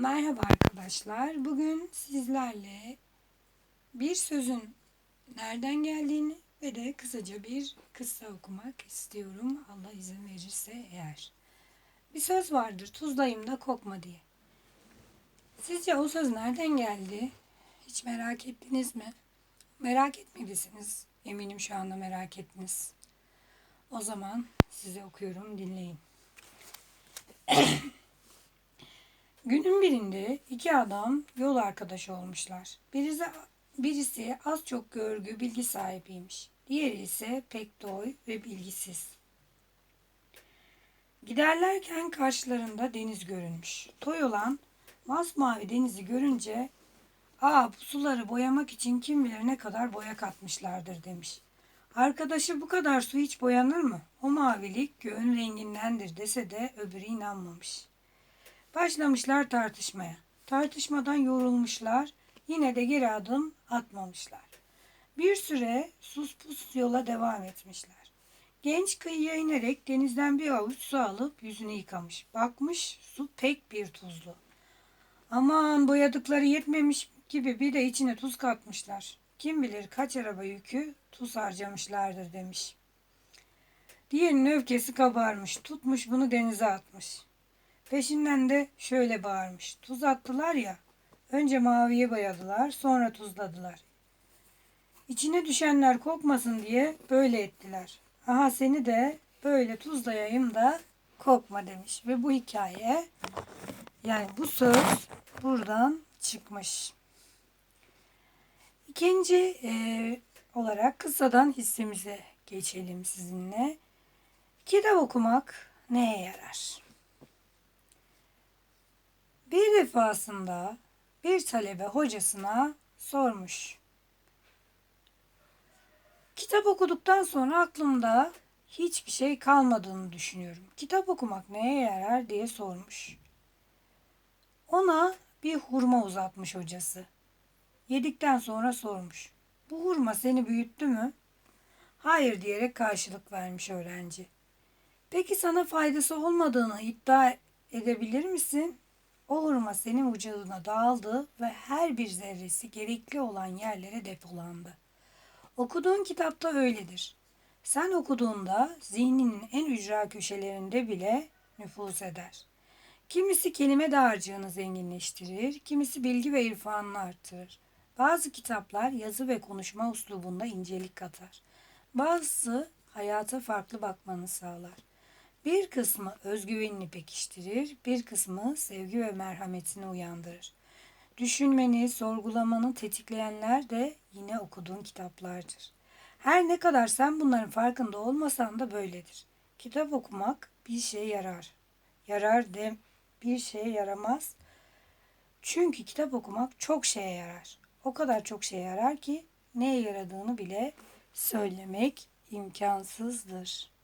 Merhaba arkadaşlar. Bugün sizlerle bir sözün nereden geldiğini ve de kısaca bir kıssa okumak istiyorum. Allah izin verirse eğer. Bir söz vardır tuzlayım da kokma diye. Sizce o söz nereden geldi? Hiç merak ettiniz mi? Merak etmediyseniz eminim şu anda merak ettiniz. O zaman size okuyorum dinleyin. Günün birinde iki adam yol arkadaşı olmuşlar. Birisi, birisi az çok görgü, bilgi sahibiymiş. Diğeri ise pek doy ve bilgisiz. Giderlerken karşılarında deniz görünmüş. Toy olan masmavi denizi görünce ''Aa bu suları boyamak için kim bilir ne kadar boya katmışlardır.'' demiş. Arkadaşı bu kadar su hiç boyanır mı? O mavilik göğün rengindendir dese de öbürü inanmamış.'' Başlamışlar tartışmaya. Tartışmadan yorulmuşlar. Yine de geri adım atmamışlar. Bir süre sus pus yola devam etmişler. Genç kıyıya inerek denizden bir avuç su alıp yüzünü yıkamış. Bakmış su pek bir tuzlu. Aman boyadıkları yetmemiş gibi bir de içine tuz katmışlar. Kim bilir kaç araba yükü tuz harcamışlardır demiş. Diğerinin öfkesi kabarmış. Tutmuş bunu denize atmış. Peşinden de şöyle bağırmış. Tuz attılar ya. Önce maviye boyadılar, sonra tuzladılar. İçine düşenler kokmasın diye böyle ettiler. Aha seni de böyle tuzlayayım da kokma demiş. Ve bu hikaye yani bu söz buradan çıkmış. İkinci e, olarak kısadan hissemize geçelim sizinle. Kitap okumak neye yarar? Bir defasında bir talebe hocasına sormuş. Kitap okuduktan sonra aklımda hiçbir şey kalmadığını düşünüyorum. Kitap okumak neye yarar diye sormuş. Ona bir hurma uzatmış hocası. Yedikten sonra sormuş. Bu hurma seni büyüttü mü? Hayır diyerek karşılık vermiş öğrenci. Peki sana faydası olmadığını iddia edebilir misin? O hurma senin vücuduna dağıldı ve her bir zerresi gerekli olan yerlere depolandı. Okuduğun kitapta öyledir. Sen okuduğunda zihninin en ücra köşelerinde bile nüfuz eder. Kimisi kelime dağarcığını zenginleştirir, kimisi bilgi ve irfanını artırır. Bazı kitaplar yazı ve konuşma uslubunda incelik katar. Bazısı hayata farklı bakmanı sağlar. Bir kısmı özgüvenini pekiştirir, bir kısmı sevgi ve merhametini uyandırır. Düşünmeni, sorgulamanı tetikleyenler de yine okuduğun kitaplardır. Her ne kadar sen bunların farkında olmasan da böyledir. Kitap okumak bir şeye yarar. Yarar de bir şeye yaramaz. Çünkü kitap okumak çok şeye yarar. O kadar çok şeye yarar ki neye yaradığını bile söylemek imkansızdır.